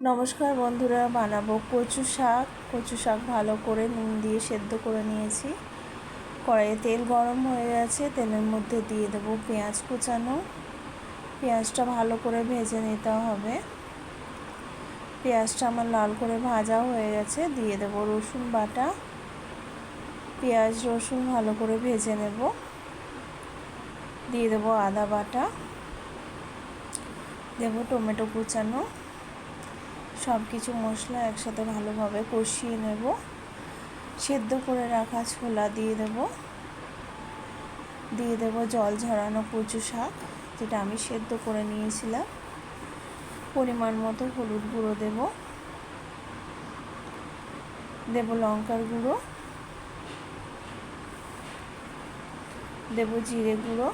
নমস্কার বন্ধুরা, বানাবো কচু শাক। কচু শাক ভালো করে নুন দিয়ে সেদ্ধ করে নিয়েছি। কড়াইয়ে তেল গরম হয়ে গেছে, তেলের মধ্যে দিয়ে দেবো পেঁয়াজ কুচানো। পেঁয়াজটা ভালো করে ভেজে নিতে হবে। পেঁয়াজটা আমার লাল করে ভাজা হয়ে গেছে, দিয়ে দেবো রসুন বাটা। পেঁয়াজ, রসুন ভালো করে ভেজে নেব। দিয়ে দেবো আদা বাটা। দেবো টমেটো কুচানো। সব কিছু মশলা একসাথে ভালোভাবে কষিয়ে নেব। সেদ্ধ করে রাখা ছোলা দিয়ে দেব। দিয়ে দেব জল ঝরানো কচু শাক, যেটা আমি সেদ্ধ করে নিয়েছিলাম। পরিমাণ মতো হলুদ গুঁড়ো দেব। দেব লঙ্কার গুঁড়ো। দেব জিরে গুঁড়ো।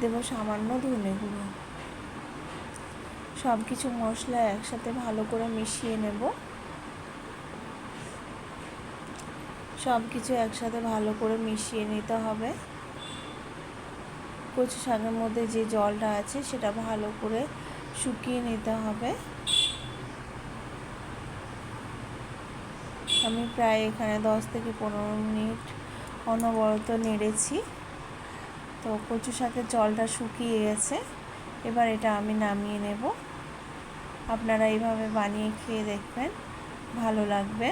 দেব সামান্য ধনে গুঁড়ো। সব কিছু মশলা একসাথে ভালো করে মিশিয়ে নেব। সব কিছু একসাথে ভালো করে মিশিয়ে নিতে হবে। কচু শাকের মধ্যে যে জলটা আছে সেটা ভালো করে শুকিয়ে নিতে হবে। আমি প্রায় এখানে দশ থেকে পনেরো মিনিট অনবরত নেড়েছি। তো কচু শাকের জলটা শুকিয়ে গেছে। এবার এটা আমি নামিয়ে নেব। আপনারা এইভাবে বানিয়ে খেয়ে দেখবেন ভালো লাগবে।